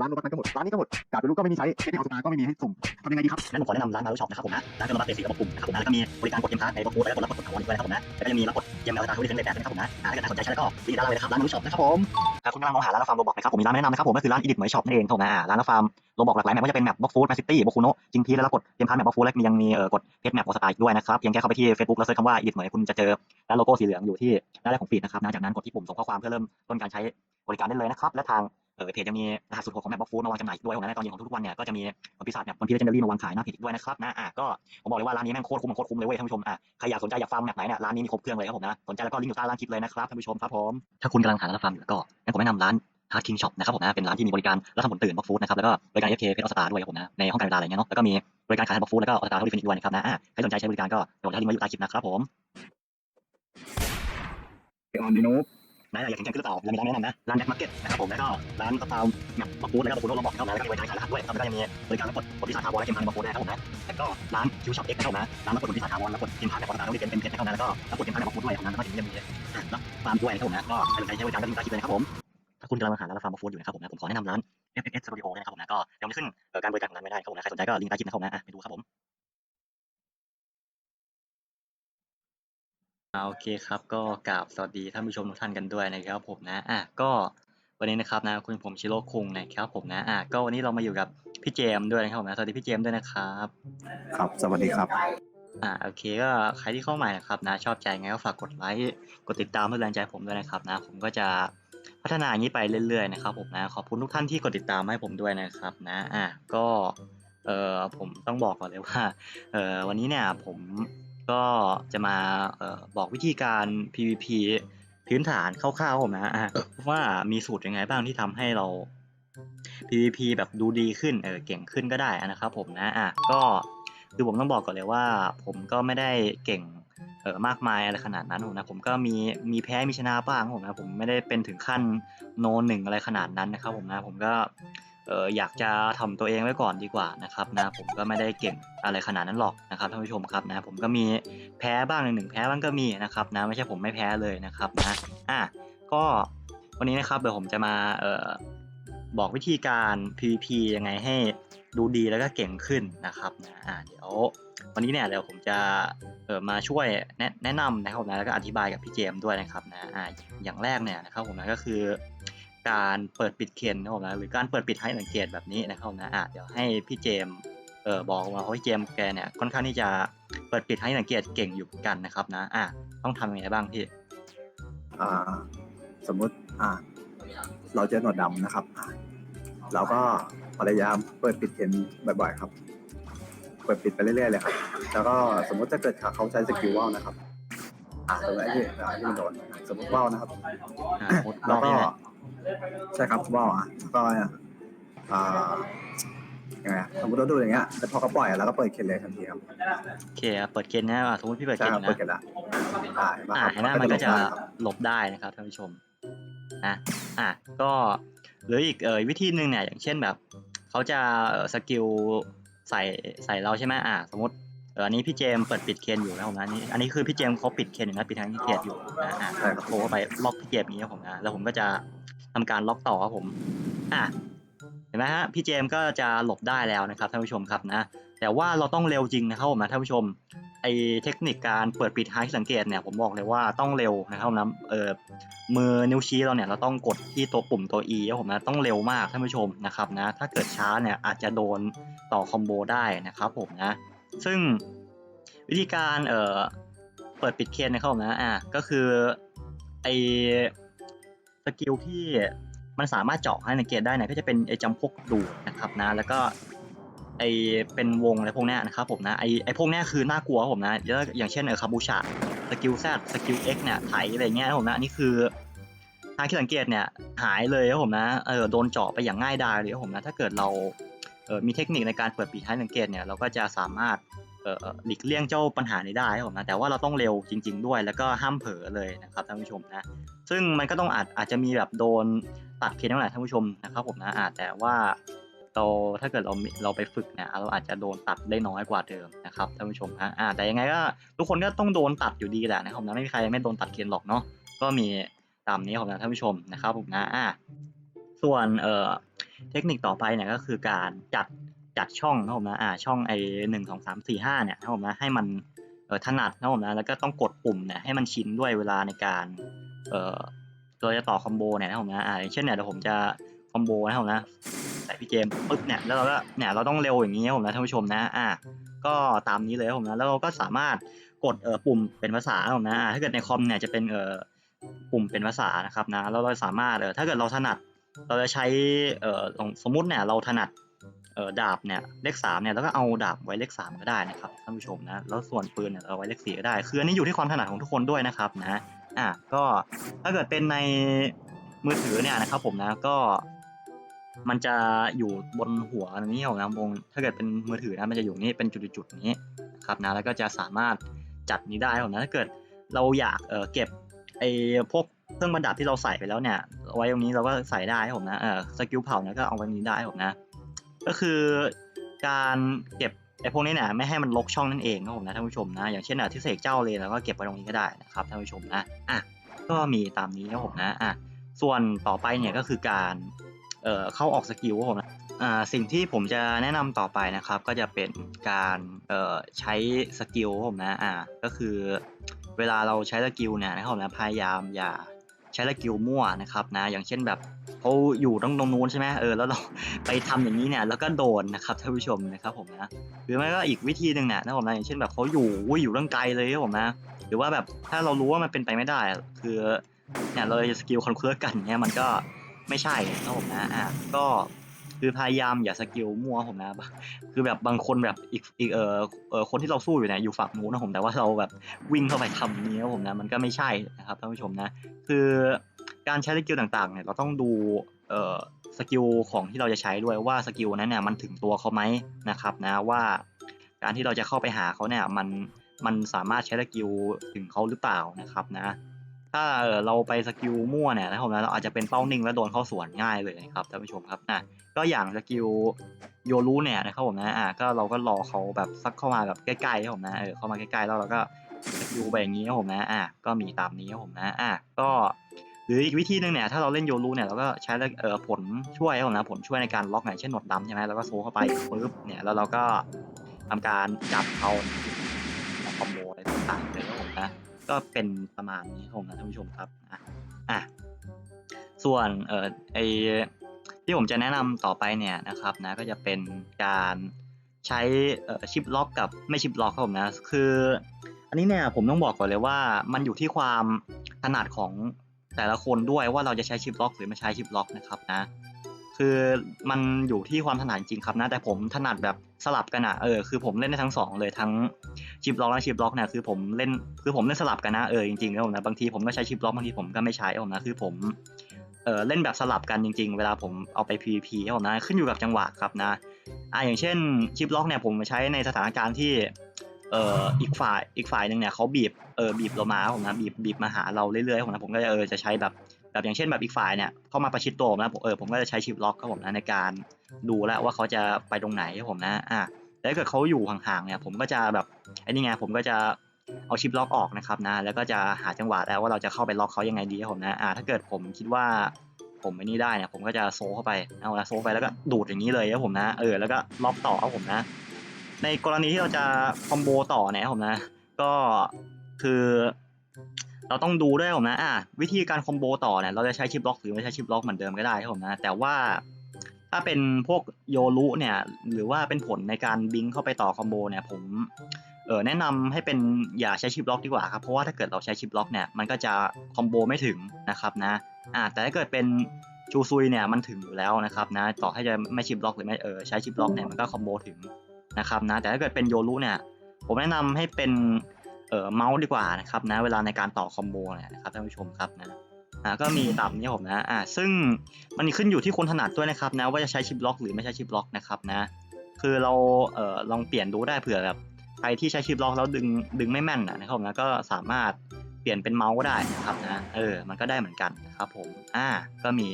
ร้านโนบัตนั้นก็หมด ร้านนี้ก็หมดกาดเป็นลูกก็ไม่มีใช้เอเดออสตาก็ไม่มีให้สุ่มทำยังไงดีครับงั้นผมขอแนะนำร้านมาร์ช็อปนะครับผมนะ ร้านเป็นระบบเบสิกระบบกลุ่มนะครับผมนะแล้วก็มีบริการกดเกมพาร์ทในบล็อกฟูดแล้วก็กดรับกดถาวรอีกด้วยนะครับผมนะแล้วก็ยังมีรับกดเกมแล้วตามที่เป็นแบบนะครับผมนะอ่าถ้าเกิดน่าสนใจใช่แล้วก็รีบร้านเลยนะครับร้านมาร์ช็อปนะครับผมถ้าคุณกำลังมองหาร้านฟาร์มโรบอกนะครับผมมีร้านแนะนำนะครับผมก็คือร้านอีดิทเหมยช็อปนั่นเองครับผมนะอ่าร้านฟาร์มโรบอกหลากหลายแมปว่าจะเป็นแมปบล็อกฟูดแมปซิตี้บล็อกคูโนจิงพีแล้วก็กดเกมพาร์ทแมปบล็อกฟูดแล้วยังมีเอ่อกดเพจแมปโอสตาอีกด้วยนะครับเพียงแค่เข้าไปที่ Facebook แล้วเซิร์ชคำว่าอีดิทเหมยคุณจะเจอร้านโลโก้สีเหลืองอยู่ที่หน้าแรกของฟีดนะครับนะจากนั้นกดที่ปุ่มส่งข้อความเพื่อเริ่มต้นการใช้บริการได้เลยนะครับและทาง เออเพจจะมีรหัสสุดโหดของแมปบล็อกฟูดมาวางจำหน่ายอีกด้วยผมนะในตอนเย็นของทุกๆวันเนี่ยก็จะมีวันพิศาจแบบวันพีเจนเดอรี่มาวางขายหน้าเพจอีกด้วยนะครับนะอะก็ผมบอกเลยว่าร้านนี้แม่งโคตรคุ้มโคตรคุ้มเลยเว้ยท่านผู้ชมอะใครอยากสนใจอยากฟาร์มแบบไหนเนี่ยร้านนี้มีครบเครื่องเลยครับผมนะสนใจแล้วก็ลิงก์อยู่ใต้ล่างคลิปเลยนะครับท่านผู้ชมครับผมถ้าคุณกำลังหาร้านฟาร์มอยู่ก็งั้นผมแนะนำร้าน Hard King Shop นะครับผมนะเป็นร้านที่มีบริการรับทำผลตื่นบล็อกฟูดนะครับแล้วก็บริการ FK เคเพจออสตาด้วยครับผมนะในห้องการเวลาอะไรเงี้ยเนาะแล้วก็มีบริการขายบล็อกฟูดแล้วก็ออสตาเท่าที่ฟินอีกด้วยนะครับนะใครสนใจใช้บริการก็เดี๋ยวผมจะลิงก์ไว้อยู่ใต้คลิปนะครับผมไปออนดีโนบ นายอยากแข่งขันขึ้นหรือเปล่าเรามีร้านแนะนำนะ ร้านแบ็คมาร์เก็ตนะครับผม แล้วก็ร้านสตาร์แบบบล็อกฟู้ดแล้วก็บล็อกฟู้ดเราบอกเข้ามาแล้วก็มีบริการขายรหัสด้วยแล้วก็ยังมีบริการรับกดกดที่สาขาวอลและเกมพันบล็อกฟู้ดนะครับผมนะแล้วก็ร้านคิวช็อปเอ็กซ์นะครับผมนะร้านรับกดที่สาขาวแล้วกดเกมพันแบบออสตาเท่าที่เป็นเป็นเพจนะครับนะแล้วก็รับกดเกมพันแบบบักฟูดด้วยครับนะแล้วก็ถึงจะมีอะรับฟาร์มด้วยนะครับผมนะก็ใครสนใจใช้บริการก็ลิงก์ใต้คลิปเลยนะครับผมถ้าคุณกำลังหาร้านฟาร์มฟู้ดอยู่นะครับผมนะผมขอแนะนำร้าน FX Studio นะครับผมนะก็เดี๋ยวมันจะขึ้นการบริการของร้านไม่ได้ครับผมนะใครสนใจก็ลิงก์ใต้คลิปนะครับผมนะไปดูครับผม อ่าโอเคครับก็กราบสวัสดีท่านผู้ชมทุกท่านกันด้วยนะครับผมนะอะก็วันนี้นะครับนะคุณผมชิโร่คุงนะครับผมนะอะก็วันนี้เรามาอยู่กับพี่เจมส์ด้วยนะครับผมนะสวัสดีพี่เจมส์ด้วยนะครับครับ สวัสดีครับ อ่าโอเคก็ใครที่เข้าใหม่นะครับนะชอบใจไงก็ฝากกดไลค์กดติดตามเพื่อแรงใจผมด้วยนะครับนะผมก็จะพัฒนาอย่างนี้ไปเรื่อยๆนะครับผมนะขอบคุณทุกท่านที่กดติดตามให้ผมด้วยนะครับนะอะก็เอ่อผมต้องบอกก่อนเลยว่าเอ่อวันนี้เนี่ยผม ก็จะมาออบอกวิธีการ PVP พื้นฐานคร่าวๆผมนะว่ามีสูตรยังไงบ้างที่ทำให้เรา PVP แบบดูดีขึ้นเออเก่งขึ้นก็ได้นะครับผมนะอะก็คือผมต้องบอกก่อนเลยว่า ผมก็ไม่ได้เก่งเออมากมายอะไรขนาดนั้นผมนะผมก็มีมีแพ้มีชนะบ้างผมนะผมไม่ได้เป็นถึงขั้นโนหนึ่งอะไรขนาดนั้นนะครับผมนะผมก็ เอออยากจะทำตัวเองไว้ก่อนดีกว่านะครับนะผมก็ไม่ได้เก่งอะไรขนาดนั้นหรอกนะครับท่านผู้ชมครับนะผมก็มีแพ้บ้างหนึ่งแพ้บ้างก็มีนะครับนะไม่ใช่ผมไม่แพ้เลยนะครับนะอะก็วันนี้นะครับเดี๋ยวผมจะมาเอ่อบอกวิธีการ PVP ยังไงให้ดูดีแล้วก็เก่งขึ้นนะครับนะอ่าเดี๋ยววันนี้เนี่ยเดี๋ยวผมจะเออมาช่วยแนะแนะนำนะครับนะแล้วก็อธิบายกับพี่เจมส์ด้วยนะครับนะอ่าอย่างแรกเนี่ยนะครับผมนะก็คือ การเปิดปิดเคนนะครับผมนะหรือการเปิดปิดให้สังเกตแบบนี้นะครับผมนะอ่าเดี๋ยวให้พี่เจมส์เออบอกมาเพราะพี่เจมส์แกเนี่ยค่อนข้างที่จะเปิดปิดให้สังเกตเก่งอยู่เหมือนกันนะครับนะอ่าต้องทำยังไงบ้างพี่อ่าสมมุติอ่าเราเจอหนวดดำนะครับอ่าเราก็พยายามเปิดปิดเข็นบ่อยๆครับ เปิดปิดไปเรื่อยๆเลยครับ แล้วก็สมมติถ้าเกิดเขาใช้สกิลว่าวนะครับอ่าสมมติไอ้ที่ไอ้ที่มันโดนสมมติว่าวนะครับอ่าหมดรแล้อวบก็นี้นะ ใช่ครับว่าวอะแล้วก็อ่ายังไงอะสมมติเราดูอย่างเงี้ยแล้วพอเขาปล่อยแล้วก็เปิดเข็นเลยทันทีครับโอเคอะเปิดเคนนะอะสมมติพี่เปิดใช่เคนครับนะเปิดเข็นละอ่าเห็นปะอ่าครับเห็นไหมมันก็จะลงได้ครับหลบได้นะครับท่านผู้ชมนะอะก็หรืออีกเอ่อวิธีหนึ่งเนี่ยอย่างเช่นแบบเขาจะเอ่อสกิลใส่ใส่เราใช่ไหมอะสมมติเอออันนี้พี่เจมส์เปิดปิดเคนอยู่นะผมนะอันนี้อันนี้คือพี่เจมส์เขาปิดเคนอยู่นะปิดทางที่เคนอยู่นะอะใช่ครับโทรเข้าไปล็อกพี่เจมส์อย่างนี้ครับผมนะแล้วผมก็จะ ทำการล็อกต่อครับผมอะเห็นไหมฮะพี่เจมก็จะหลบได้แล้วนะครับท่านผู้ชมครับนะแต่ว่าเราต้องเร็วจริงนะครับผมนะท่านผู้ชมไอเทคนิคการเปิดปิดท้ายที่สังเกตเนี่ยผมบอกเลยว่าต้องเร็วนะครับผมนะเออมือนิ้วชี้เราเนี่ยเราต้องกดที่ตัวปุ่มตัว E ครับผมนะต้องเร็วมากท่านผู้ชมนะครับนะถ้าเกิดช้าเนี่ยอาจจะโดนต่อคอมโบได้นะครับผมนะซึ่งวิธีการเอ่อเปิดปิดเคนนะครับผมนะอะก็คือไอ กิลที่มันสามารถเจาะให้สังเกตได้เนี่ยก็จะเป็นไอ้จำพวกดูดนะครับนะแล้วก็ไอเป็นวงอะไรพวกนี้นะครับผมนะไอไอพวกนี้คือน่ากลัวครับผมนะแล้วอย่างเช่นเออคาบูชาสกิลแซดสกิลเอ็กเนี่ยไถอะไรเงี้ยผมนะอันนี้คือทางที่สังเกตเนี่ยหายเลยครับผมนะเออโดนเจาะไปอย่างง่ายดายเลยครับผมนะถ้าเกิดเราเออมีเทคนิคในการเปิดปีท้ายสังเกตเนี่ยเราก็จะสามารถเออหลีกเลี่ยงเจ้าปัญหานี้ได้ครับผมนะแต่ว่าเราต้องเร็วจริง ๆ ด้วย แล้วก็ห้ามเผลอเลยนะครับท่านผู้ชมนะ ซึ่งมันก็ต้องอาจอาจจะมีแบบโดนตัดเคนบ้างแหละท่านผู้ชมนะครับผมนะอาจแต่ว่าเราถ้าเกิดเราเราไปฝึกเนี่ยเราอาจจะโดนตัดได้น้อยกว่าเดิมนะครับท่านผู้ชมฮะอ่าแต่ยังไงก็ทุกคนก็ต้องโดนตัดอยู่ดีแหละนะครับนะไม่มีใครไม่โดนตัดเคนหรอกเนาะก็มีตามนี้ครับนะท่านผู้ชมนะครับผมนะอ่าส่วนเอ่อเทคนิคต่อไปเนี่ยก็คือการจัดจัดช่องนะผมนะอ่าช่องไอหนึ่งสองสามสี่ห้าเนี่ยนะผมนะให้มันเออถนัดนะผมนะแล้วก็ต้องกดปุ่มเนี่ยให้มันชินด้วยเวลาในการ เอ่อเราจะต่อคอมโบเนี่ยนะผมนะอ่าอย่างเช่นเนี่ยเดี๋ยวผมจะคอมโบนะผมนะใส่พี่เกมปึ๊บเนี่ยแล้วเราก็เนี่ยเราต้องเร็วอย่างนี้นะผมนะท่านผู้ชมนะอ่าก็ตามนี้เลยนะผมนะแล้วเราก็สามารถกดเอ่อปุ่มเป็นภาษาผมนะอ่าถ้าเกิดในคอมเนี่ยจะเป็นเอ่อปุ่มเป็นภาษานะครับนะแล้วเราสามารถเออถ้าเกิดเราถนัด เราจะใช้เอ่อสมมุติเนี่ยเราถนัดเอ่อดาบเนี่ยเลขสามเนี่ยแล้วก็เอาดาบไว้เลขสามก็ได้นะครับท่านผู้ชมนะแล้วส่วนปืนเนี่ยเราไว้เลขสี่ก็ได้คืออันนี้อยู่ที่ความถนัดของทุกคนด้วยนะครับนะ อะก็ถ้าเกิดเป็นในมือถือเนี่ยนะครับผมนะก็มันจะอยู่บนหัวนี้ของนะวงถ้าเกิดเป็นมือถือนะมันจะอยู่นี่เป็นจุดๆนี้นะครับนะแล้วก็จะสามารถจัดนี้ได้ผมนะถ้าเกิดเราอยากเออเก็บไอ้พวกเครื่องประดับที่เราใส่ไปแล้วเนี่ยไว้ตรงนี้เราก็ใส่ได้ผมนะเออสกิลเผาเนี่ยก็เอาไว้นี้ได้ผมนะ ก็คือการเก็บ ไอ้พวกนี้เนี่ยไม่ให้มันลกช่องนั่นเองครับผมนะท่านผู้ชมนะ อย่างเช่นอะที่เสกเจ้าเลยแล้วก็เก็บไว้ตรงนี้ก็ได้นะครับท่านผู้ชมนะอะก็มีตามนี้ครับผมนะอะส่วนต่อไปเนี่ยก็คือการเอ่อเข้าออกสกิลครับผมนะอ่าสิ่งที่ผมจะแนะนำต่อไปนะครับ ก็จะเป็นการเอ่อใช้สกิลครับผมนะอ่าก็คือเวลาเราใช้สกิลเนี่ยนะครับนะพยายามอย่าใช้สกิลมั่วนะครับนะอย่างเช่นแบบ เขาอยู่ตรงตรงนู้นใช่ไหมเออแล้วเราไปทำอย่างนี้เนี่ยแล้วก็โดนนะครับท่านผู้ชมนะครับผมนะหรือไม่ก็อีกวิธีหนึ่งเนี่ยนะผมนะอย่างเช่นแบบเขาอยู่อุ้ยอยู่ตั้งไกลเลยครับผมนะหรือว่าแบบถ้าเรารู้ว่ามันเป็นไปไม่ได้ คือเนี่ยเราจะสกิลคอนเคิร์กันเนี่ยมันก็ไม่ใช่นะครับผมนะอะก็คือพยายามอย่าสกิลมั่วผมนะ คือแบบบางคนแบบอีกอีกเออเออคนที่เราสู้อยู่เนี่ยอยู่ฝั่งนู้นนะผมแต่ว่าเราแบบวิ่งเข้าไปทำนี้นะผมนะมันก็ไม่ใช่นะครับท่านผู้ชมนะ คือ การใช้สกิลต่างๆเนี่ยเราต้องดูเอ่อสกิลของที่เราจะใช้ด้วยว่าสกิลนั้นเนี่ยมันถึงตัวเขาไหมนะครับนะว่าการที่เราจะเข้าไปหาเขาเนี่ยมันมันสามารถใช้สกิลถึงเขาหรือเปล่านะครับนะถ้าเราไปสกิลมั่วเนี่ยนะครับผมนะเราอาจจะเป็นเป้านิ่งแล้วโดนเข้าสวนง่ายเลยนะครับท่านผู้ชมครับอะก็อย่างสกิลโยรู้เนี่ยนะครับผมนะอะก็เราก็รอเขาแบบสักเข้ามาแบบใกล้ๆครับผมนะเออเข้ามาใกล้ๆแล้วเราก็สกิลไปอย่างนี้ครับผมนะอะก็มีตามนี้ครับผมนะอะก็ หรืออีกวิธีหนึ่งเนี่ยถ้าเราเล่นโยรูเนี่ยเราก็ใช้เอ่อผลช่วยครับผมนะผลช่วยในการล็อกอย่างเช่นหนวดดำใช่ไหมแล้วก็โซเข้าไปปุ๊บเนี่ยแล้วเราก็ทำการจับเขาคอมโบอะไรต่างๆเลยครับผมนะก็เป็นประมาณนี้ครับผมนะท่านผู้ชมครับอะอะส่วนเอ่อไอที่ผมจะแนะนำต่อไปเนี่ยนะครับนะก็จะเป็นการใช้ชิปล็อกกับไม่ชิปล็อกครับผมนะคือ อันนี้เนี่ยผมต้องบอกก่อนเลยว่ามันอยู่ที่ความถนัดของ แต่ละคนด้วยว่าเราจะใช้ชิปล็อกหรือไม่ใช้ชิปล็อกนะครับนะ คือมันอยู่ที่ความถนัดจริงครับนะ แต่ผมถนัดแบบสลับกันอะเออคือผมเล่นได้ทั้งสองเลยทั้งชิปล็อกและชิปล็อกเนี่ยคือผมเล่นคือผมเล่นสลับกันนะเออจริงๆแล้วผมนะบางทีผมก็ใช้ชิปล็อกบางทีผมก็ไม่ใช้ผมนะคือผมเออเล่นแบบสลับกันจริง ๆ เวลาผมเอาไป PVP ผมนะขึ้นอยู่กับจังหวะครับนะอ่าอย่างเช่นชิปล็อกเนี่ยผมใช้ในสถานการณ์ที่ เอ่ออีกฝ่ายอีกฝ่ายหนึ่งเนี่ยเขาบีบเออบีบเรามาครับผมนะบีบบีบมาหาเราเรื่อยๆผมนะผมก็จะเออจะใช้แบบแบบอย่างเช่นแบบอีกฝ่ายเนี่ยเข้ามาประชิดตัวผมนะผมเออผมก็จะใช้ชิปล็อกครับผมนะในการดูแล้วว่าเขาจะไปตรงไหนครับผมนะอะแล้วถ้าเกิดเขาอยู่ห่างๆเนี่ยผมก็จะแบบไอ้นี่ไงผมก็จะเอาชิปล็อกออกนะครับนะแล้วก็จะหาจังหวะแล้วว่าเราจะเข้าไปล็อกเขายังไงดีครับผมนะอะถ้าเกิดผมคิดว่าผมไม่นี่ได้เนี่ยผมก็จะโซเข้าไปเอาละโซไปแล้วก็ดูดอย่างนี้เลยครับผมนะเออแล้วก็ล็อกต่อครับผมนะ ในกรณีที่เราจะคอมโบต่อเนี่ยผมนะ ก็คือเราต้องดูด้วยผมนะอะวิธีการคอมโบต่อเนี่ยเราจะใช้ชิปล็อกหรือไม่ใช้ชิปล็อกเหมือนเดิมก็ได้ครับผมนะ แต่ว่าถ้าเป็นพวกโยรุเนี่ยหรือว่าเป็นผลในการบิงเข้าไปต่อคอมโบเนี่ยผมเออแนะนำให้เป็นอย่าใช้ชิปล็อกดีกว่าครับเพราะว่าถ้าเกิดเราใช้ชิปล็อกเนี่ยมันก็จะคอมโบไม่ถึงนะครับนะอะแต่ถ้าเกิดเป็นชูซุยเนี่ยมันถึงอยู่แล้วนะครับนะต่อให้จะไม่ชิปล็อกหรือไม่เออใช้ชิปล็อกเนี่ยมันก็คอมโบถึง นะครับนะแต่ถ้าเกิดเป็นโยรุเนี่ยผมแนะนำให้เป็นเอ่อเมาส์ดีกว่านะครับนะเวลาในการต่อคอมโบเนี่ยนะครับท่านผู้ชมครับนะอ่าก็มีตามนี้ผมนะอ่าซึ่งมันขึ้นอยู่ที่คนถนัดด้วยนะครับนะว่าจะใช้ชิปล็อกหรือไม่ใช้ชิปล็อกนะครับนะคือเราเอ่อลองเปลี่ยนดูได้เผื่อแบบใครที่ใช้ชิปล็อกแล้วดึงดึงไม่แม่นนะครับผมนะก็สามารถเปลี่ยนเป็นเมาส์ก็ได้นะครับนะเออมันก็ได้เหมือนกันนะครับผมอ่าก็มี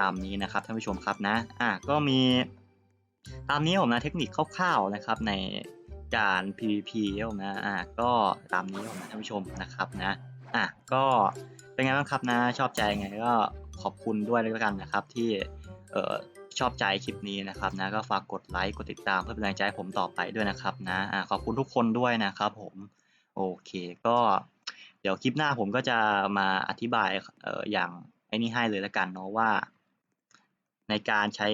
ตามนี้นะครับท่านผู้ชมครับนะอ่าก็มี ตามนี้ผมนะเทคนิคคร่าวๆนะครับในการ PVP ครับผมนะอะก็ตามนี้ผมนะท่านผู้ชมนะครับนะอะก็เป็นไงบ้างครับนะชอบใจไงก็ขอบคุณด้วยแล้วกันนะครับที่เอ่อชอบใจคลิปนี้นะครับนะก็ฝากกดไลค์กดติดตามเพื่อเป็นแรงใจผมต่อไปด้วยนะครับนะอ่าขอบคุณทุกคนด้วยนะครับผมโอเคก็เดี๋ยวคลิปหน้าผมก็จะมาอธิบายเอ่ออย่างไอ้นี่ให้เลยละกันเนาะว่า ในการใช้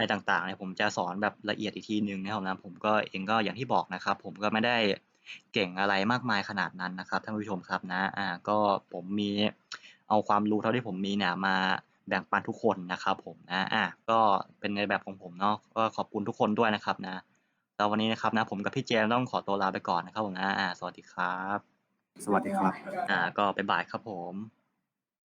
ไอ้ต่างๆเนี่ยผมจะสอนแบบละเอียดอีกทีหนึ่งนะครับนะผมก็เองก็อย่างที่บอกนะครับ ผมก็ไม่ได้เก่งอะไรมากมายขนาดนั้นนะครับท่านผู้ชมครับนะอ่าก็ผมมีเอาความรู้เท่าที่ผมมีเนี่ยมาแบ่งปันทุกคนนะครับผมนะอะก็เป็นในแบบของผมเนาะก็ขอบคุณทุกคนด้วยนะครับนะแล้ววันนี้นะครับนะผมกับพี่เจมส์ต้องขอตัวลาไปก่อนนะครับผมนะอ่าสวัสดีครับ สวัสดีครับอ่าก็ไปบ่ายครับผม